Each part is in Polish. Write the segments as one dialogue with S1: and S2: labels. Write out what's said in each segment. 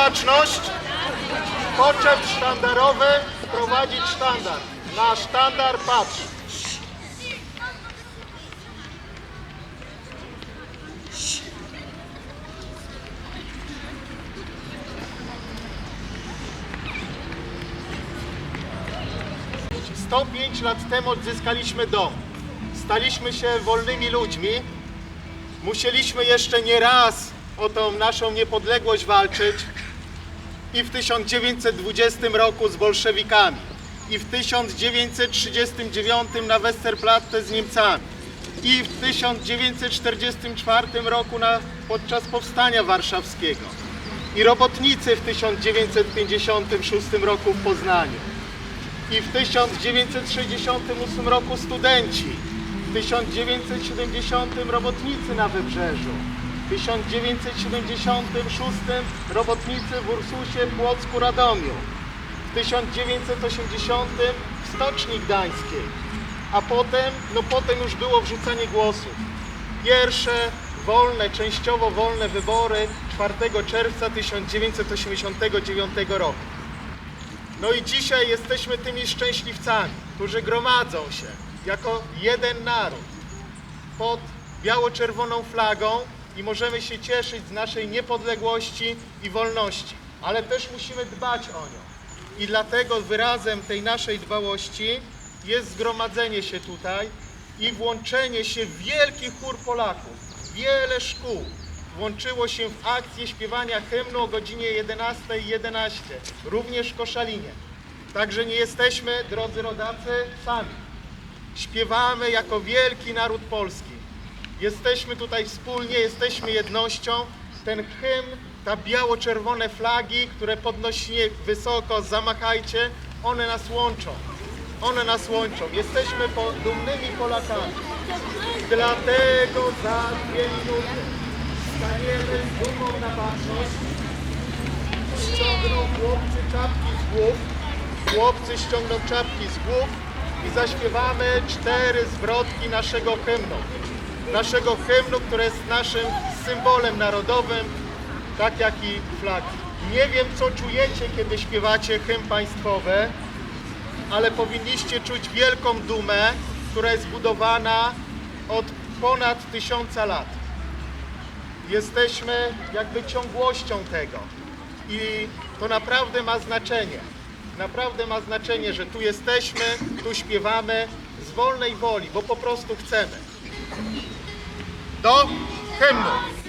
S1: baczność. Poczep sztandarowy prowadzić sztandar. Na sztandar patrz. Sto pięć lat temu odzyskaliśmy dom. Staliśmy się wolnymi ludźmi. Musieliśmy jeszcze nie raz o tą naszą niepodległość walczyć i w 1920 roku z bolszewikami i w 1939 na Westerplatte z Niemcami i w 1944 roku na, podczas Powstania Warszawskiego i robotnicy w 1956 roku w Poznaniu i w 1968 roku studenci, w 1970 robotnicy na Wybrzeżu, w 1976 robotnicy w Ursusie, Płocku, Radomiu, w 1980 w Stoczni Gdańskiej, a potem, no potem już było wrzucanie głosów. Pierwsze wolne, częściowo wolne wybory 4 czerwca 1989 roku. No i dzisiaj jesteśmy tymi szczęśliwcami, którzy gromadzą się jako jeden naród pod biało-czerwoną flagą i możemy się cieszyć z naszej niepodległości i wolności, ale też musimy dbać o nią. I dlatego wyrazem tej naszej dbałości jest zgromadzenie się tutaj i włączenie się w wielki chór Polaków. Wiele szkół włączyło się w akcję śpiewania hymnu o godzinie 11.11, również w Koszalinie. Także nie jesteśmy, drodzy rodacy, sami. Śpiewamy jako wielki naród polski. Jesteśmy tutaj wspólnie, jesteśmy jednością. Ten hymn, ta biało-czerwone flagi, które podnośnie wysoko, zamachajcie, one nas łączą. One nas łączą. Jesteśmy po, dumnymi Polakami. Dlatego za dwie minuty staniemy z dumą na baczność. Ściągną chłopcy czapki z głów. Chłopcy ściągną czapki z głów i zaśpiewamy cztery zwrotki naszego hymnu. Naszego hymnu, który jest naszym symbolem narodowym, tak jak i flagi. Nie wiem, co czujecie, kiedy śpiewacie hymn państwowy, ale powinniście czuć wielką dumę, która jest budowana od ponad tysiąca lat. Jesteśmy jakby ciągłością tego i to naprawdę ma znaczenie. Naprawdę ma znaczenie, że tu jesteśmy, tu śpiewamy z wolnej woli, bo po prostu chcemy. Do hymnu.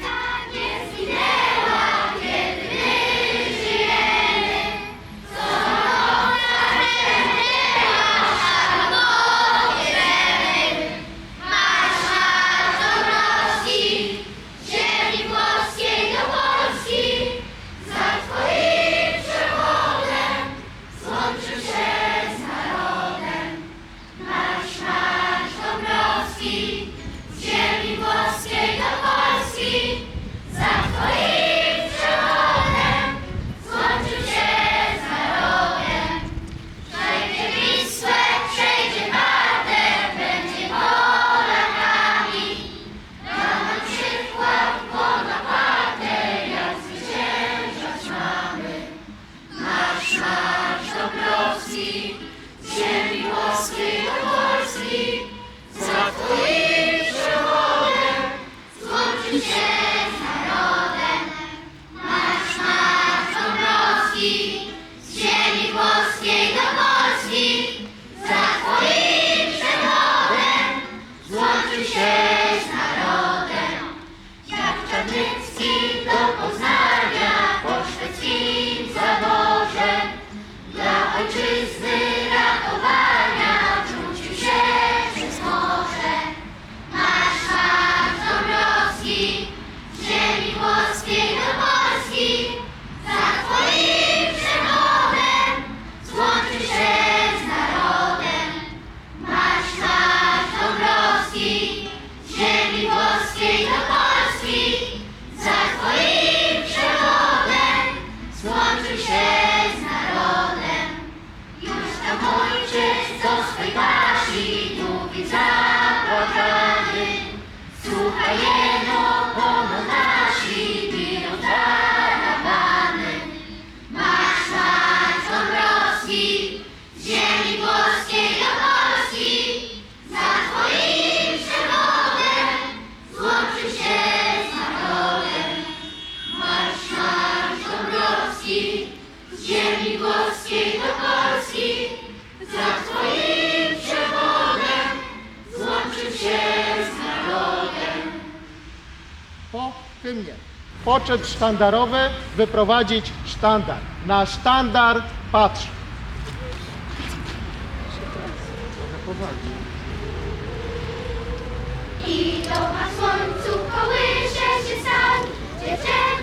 S2: Africa! się z narodem. Po
S1: hymnie. Poczet sztandarowy, wyprowadzić sztandar. Na sztandar patrz. I to na słońcu kołysze się sam, dziewczyny.